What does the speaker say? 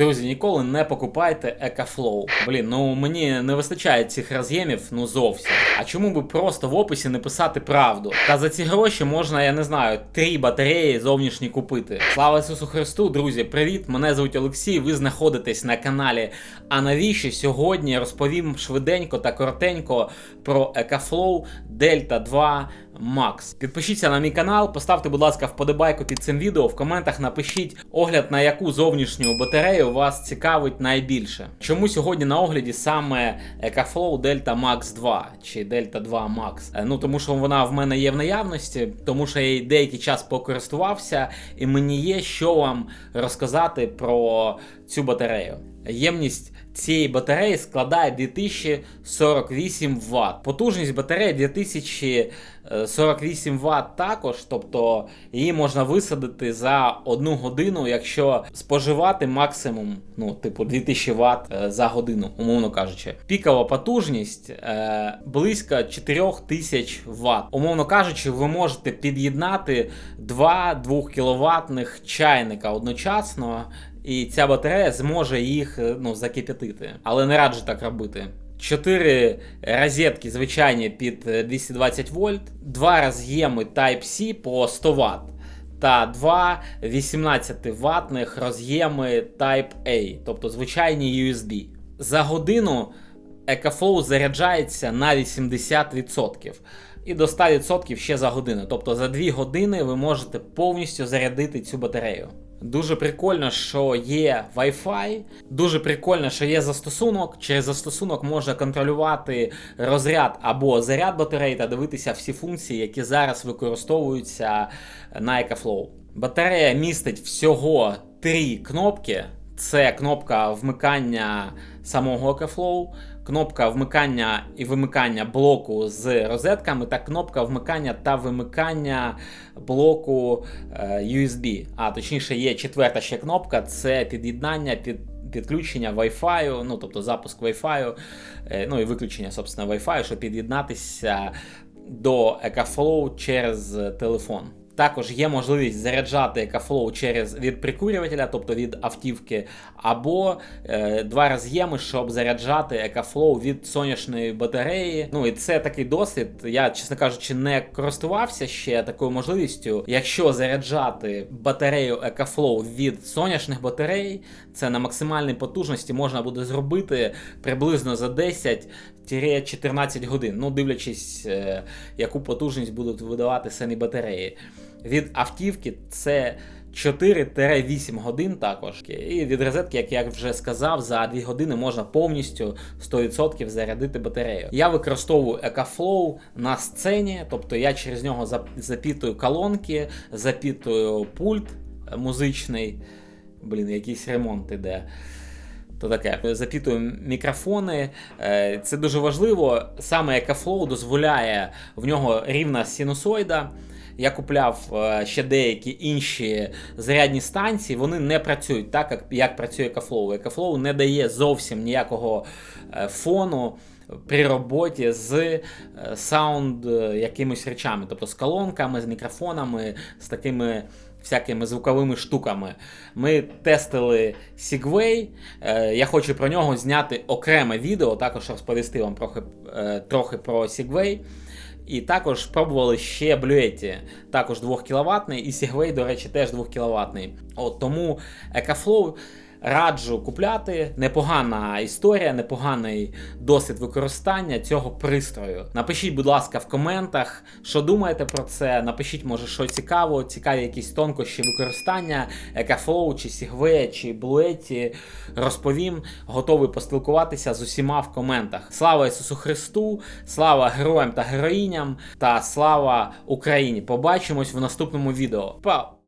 Друзі, ніколи не покупайте Екафлоу. Блін, ну мені не вистачає цих роз'ємів, ну зовсім. А чому би просто в описі не писати правду? Та за ці гроші можна, я не знаю, три батареї зовнішні купити. Слава Ісусу Христу, друзі, привіт! Мене звуть Олексій. Ви знаходитесь на каналі. А навіщо сьогодні розповім швиденько та коротенько про Екафлоу Delta 2 Max. Підпишіться на мій канал, поставте, будь ласка, вподобайку під цим відео. В коментах напишіть огляд на яку зовнішню батарею вас цікавить найбільше. Чому сьогодні на огляді саме EcoFlow Delta Max 2 чи Delta 2 Max? Е, Ну тому що вона в мене є в наявності, тому що я її деякий час покористувався, і мені є що вам розказати про цю батарею. Ємність цієї батареї складає 2048 Вт. Потужність батареї 2048 Вт також, тобто її можна висадити за одну годину, якщо споживати максимум, ну, типу 2000 Вт е, за годину, умовно кажучи. Пікова потужність е, близько 4000 Вт. Умовно кажучи, ви можете під'єднати два 2 кВт чайника одночасно. І ця батарея зможе їх е, ну, закип'ятити. Але не раджу так робити. Чотири розетки звичайні під е, 220 вольт, два роз'єми Type-C по 100 Вт та два 18 ватних роз'єми Type-A, тобто звичайні USB. За годину EcoFlow заряджається на 80%. І до 100% ще за годину. Тобто за 2 години ви можете повністю зарядити цю батарею. Дуже прикольно, що є Wi-Fi. Дуже прикольно, що є застосунок. Через застосунок можна контролювати розряд або заряд батареї та дивитися всі функції, які зараз використовуються на EcoFlow. Батарея містить всього три кнопки. Це кнопка вмикання самого EcoFlow, кнопка вмикання і вимикання блоку з розетками, та кнопка вмикання та вимикання блоку е, USB. А точніше, є четверта ще кнопка це під'єднання під. Підключення Wi-Fi, ну тобто запуск Wi-Fi, е, ну і виключення, собственно, Wi-Fi, щоб під'єднатися до EcoFlow через телефон. Також є можливість заряджати EcoFlow через від прикурювателя, тобто від автівки, або е, два роз'єми, щоб заряджати EcoFlow від сонячної батареї. Ну і це такий досвід. Я, чесно кажучи, не користувався ще такою можливістю. Якщо заряджати батарею EcoFlow від сонячних батарей, це на максимальній потужності можна буде зробити приблизно за 10 14 годин, ну дивлячись, е, яку потужність будуть видавати самі батареї. Від автівки це 4-8 годин також. І від розетки, як я вже сказав, за 2 години можна повністю 100% зарядити батарею. Я використовую EcoFlow на сцені, тобто я через нього запітую колонки, запітую пульт музичний. Блін, якийсь ремонт іде. То таке запітую мікрофони. Е, це дуже важливо. Саме EcoFlow дозволяє в нього рівна синусоїда. Я купляв е, ще деякі інші зарядні станції, вони не працюють так, як як працює EcoFlow. EcoFlow не дає зовсім ніякого е, фону при роботі з саунд якимись речами, тобто з колонками, з мікрофонами, з такими всякими звуковими штуками. Ми тестили Segway. Е, я хочу про нього зняти окреме відео, також розповісти вам трохи, е, трохи про Segway. І також пробували ще блюетті, також 2 кВт, і Segway, до речі, теж 2 кВт. От Тому EcoFlow раджу купляти. Непогана історія, непоганий досвід використання цього пристрою. Напишіть, будь ласка, в коментах, що думаєте про це. Напишіть, може, що цікаво, цікаві якісь тонкощі використання, EcoFlow, чи Segway, чи Bluetti. Розповім, готовий поспілкуватися з усіма в коментах. Слава Ісусу Христу, слава героям та героїням та слава Україні! Побачимось в наступному відео. Па!